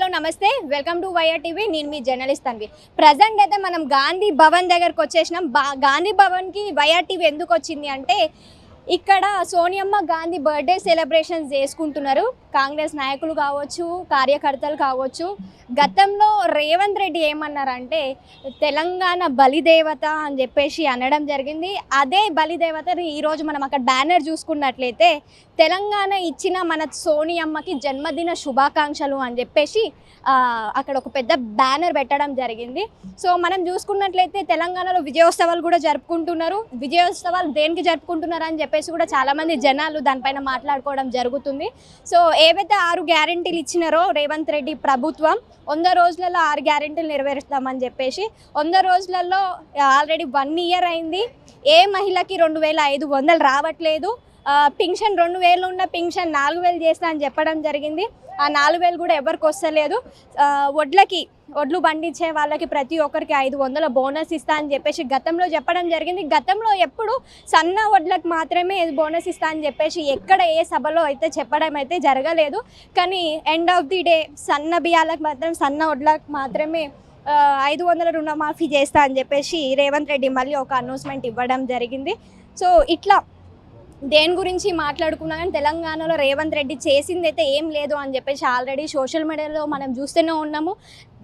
Hello నమస్తే. Welcome to YR TV. నేను మీ జర్నలిస్ట్ అన్వి ప్రజెంట్ అయితే మనం గాంధీ భవన్ దగ్గరకు వచ్చేసినాం. బా- గాంధీ భవన్కి వైఆర్ టీవీ ఎందుకు వచ్చింది అంటే ఇక్కడ సోనియమ్మ గాంధీ బర్త్డే సెలబ్రేషన్స్ చేసుకుంటున్నారు. కాంగ్రెస్ నాయకులు కావచ్చు కార్యకర్తలు కావచ్చు. గతంలో రేవంత్ రెడ్డి ఏమన్నారంటే తెలంగాణ బలిదేవత అని చెప్పేసి అనడం జరిగింది. అదే బలిదేవతని ఈరోజు మనం అక్కడ బ్యానర్ చూసుకున్నట్లయితే తెలంగాణ ఇచ్చిన మన సోనియమ్మకి జన్మదిన శుభాకాంక్షలు అని చెప్పేసి అక్కడ ఒక పెద్ద బ్యానర్ పెట్టడం జరిగింది. సో మనం చూసుకున్నట్లయితే తెలంగాణలో విజయోత్సవాలు కూడా జరుపుకుంటున్నారు. విజయోత్సవాలు దేనికి జరుపుకుంటున్నారు అని చెప్పేసి కూడా చాలామంది జనాలు దానిపైన మాట్లాడుకోవడం జరుగుతుంది. సో ఏవైతే ఆరు గ్యారెంటీలు ఇచ్చినారో రేవంత్ రెడ్డి ప్రభుత్వం వంద రోజులలో ఆరు గ్యారెంటీలు నెరవేరుస్తామని చెప్పేసి వంద రోజులలో ఆల్రెడీ వన్ ఇయర్ అయింది. ఏ మహిళకి రెండు వేల ఐదు వందలు రావట్లేదు. పింఛన్ రెండు వేలు ఉన్న పింఛన్ నాలుగు వేలు చేస్తా అని చెప్పడం జరిగింది. ఆ నాలుగు వేలు కూడా ఎవరికి వస్తలేదు. వడ్లకి వడ్లు పండించే వాళ్ళకి ప్రతి ఒక్కరికి ఐదు వందల బోనస్ ఇస్తా అని చెప్పేసి గతంలో చెప్పడం జరిగింది. గతంలో ఎప్పుడు సన్న వడ్లకు మాత్రమే బోనస్ ఇస్తా అని చెప్పేసి ఎక్కడ ఏ సభలో అయితే చెప్పడం అయితే జరగలేదు. కానీ ఎండ్ ఆఫ్ ది డే సన్న బియ్యాలకు మాత్రం సన్న వడ్లకు మాత్రమే ఐదు వందల రుణమాఫీ చేస్తా అని చెప్పేసి రేవంత్ రెడ్డి మళ్ళీ ఒక అనౌన్స్మెంట్ ఇవ్వడం జరిగింది. సో ఇట్లా దేని గురించి మాట్లాడుకున్నా కానీ తెలంగాణలో రేవంత్ రెడ్డి చేసింది అయితే ఏం లేదు అని చెప్పేసి ఆల్రెడీ సోషల్ మీడియాలో మనం చూస్తూనే ఉన్నాము.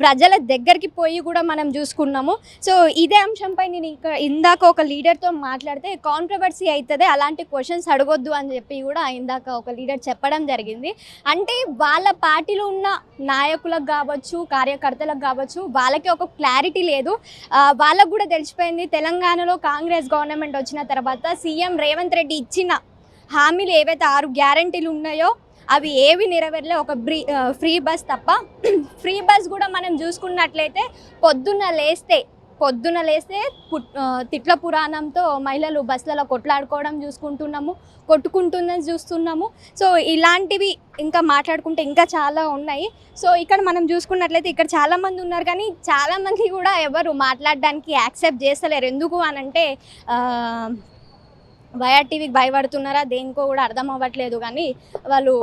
ప్రజల దగ్గరికి పోయి కూడా మనం చూసుకున్నాము. సో ఇదే అంశంపై నేను ఇంకా ఇందాక ఒక లీడర్తో మాట్లాడితే కాంట్రవర్సీ అవుతుంది అలాంటి క్వశ్చన్స్ అడగొద్దు అని చెప్పి కూడా ఇందాక ఒక లీడర్ చెప్పడం జరిగింది. అంటే వాళ్ళ పార్టీలో ఉన్న నాయకులకు కావచ్చు కార్యకర్తలకు కావచ్చు వాళ్ళకి ఒక క్లారిటీ లేదు. వాళ్ళకు కూడా తెలిసిపోయింది తెలంగాణలో కాంగ్రెస్ గవర్నమెంట్ వచ్చిన తర్వాత సీఎం రేవంత్ రెడ్డి ఇచ్చిన హామీలు ఏవైతే ఆరు గ్యారంటీలు ఉన్నాయో అవి ఏవి నెరవేరలే ఒక బ్రీ ఫ్రీ బస్ తప్ప. ఫ్రీ బస్ కూడా మనం చూసుకున్నట్లయితే పొద్దున్న లేస్తే పొద్దున లేస్తే తిట్ల పురాణంతో మహిళలు బస్సులలో కొట్లాడుకోవడం చూసుకుంటున్నాము కొట్టుకుంటుందని చూస్తున్నాము. సో ఇలాంటివి ఇంకా మాట్లాడుకుంటే ఇంకా చాలా ఉన్నాయి. సో ఇక్కడ మనం చూసుకున్నట్లయితే ఇక్కడ చాలామంది ఉన్నారు కానీ చాలామంది కూడా ఎవరు మాట్లాడడానికి యాక్సెప్ట్ చేస్తలేరు. ఎందుకు అని అంటే వైఆర్ టీవీకి భయపడుతున్నారా? దేనికో కూడా అర్థం అవ్వట్లేదు. కానీ వాళ్ళు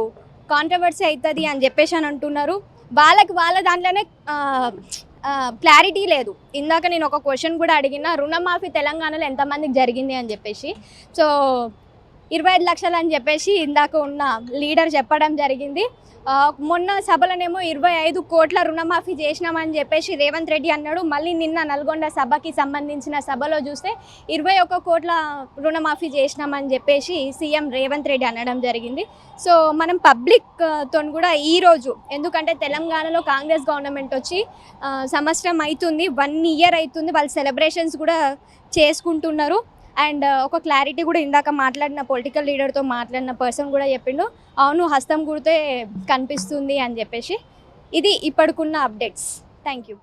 కాంట్రవర్సీ అవుతుంది అని చెప్పేసి అని అంటున్నారు. వాళ్ళకి వాళ్ళ దాంట్లోనే క్లారిటీ లేదు. ఇందాక నేను ఒక క్వశ్చన్ కూడా అడిగిన రుణమాఫీ తెలంగాణలో ఎంతమందికి జరిగింది అని చెప్పేసి. సో ఇరవై ఐదు లక్షలు అని చెప్పేసి ఇందాక ఉన్న లీడర్ చెప్పడం జరిగింది. మొన్న సభలోనేమో ఇరవై ఐదు కోట్ల రుణమాఫీ చేసినామని చెప్పేసి రేవంత్ రెడ్డి అన్నాడు. మళ్ళీ నిన్న నల్గొండ సభకి సంబంధించిన సభలో చూస్తే ఇరవై ఒక్క కోట్ల రుణమాఫీ చేసినామని చెప్పేసి సీఎం రేవంత్ రెడ్డి అనడం జరిగింది. సో మనం పబ్లిక్తో కూడా ఈరోజు ఎందుకంటే తెలంగాణలో కాంగ్రెస్ గవర్నమెంట్ వచ్చి సంవత్సరం అవుతుంది వన్ ఇయర్ అవుతుంది వాళ్ళు సెలబ్రేషన్స్ కూడా చేసుకుంటున్నారు. అండ్ ఒక క్లారిటీ కూడా ఇందాక మాట్లాడిన పొలిటికల్ లీడర్తో మాట్లాడిన పర్సన్ కూడా చెప్పిండు అవును హస్తం కుడితే కనిపిస్తుంది అని చెప్పేసి. ఇది ఇప్పటికున్న అప్డేట్స్. Thank you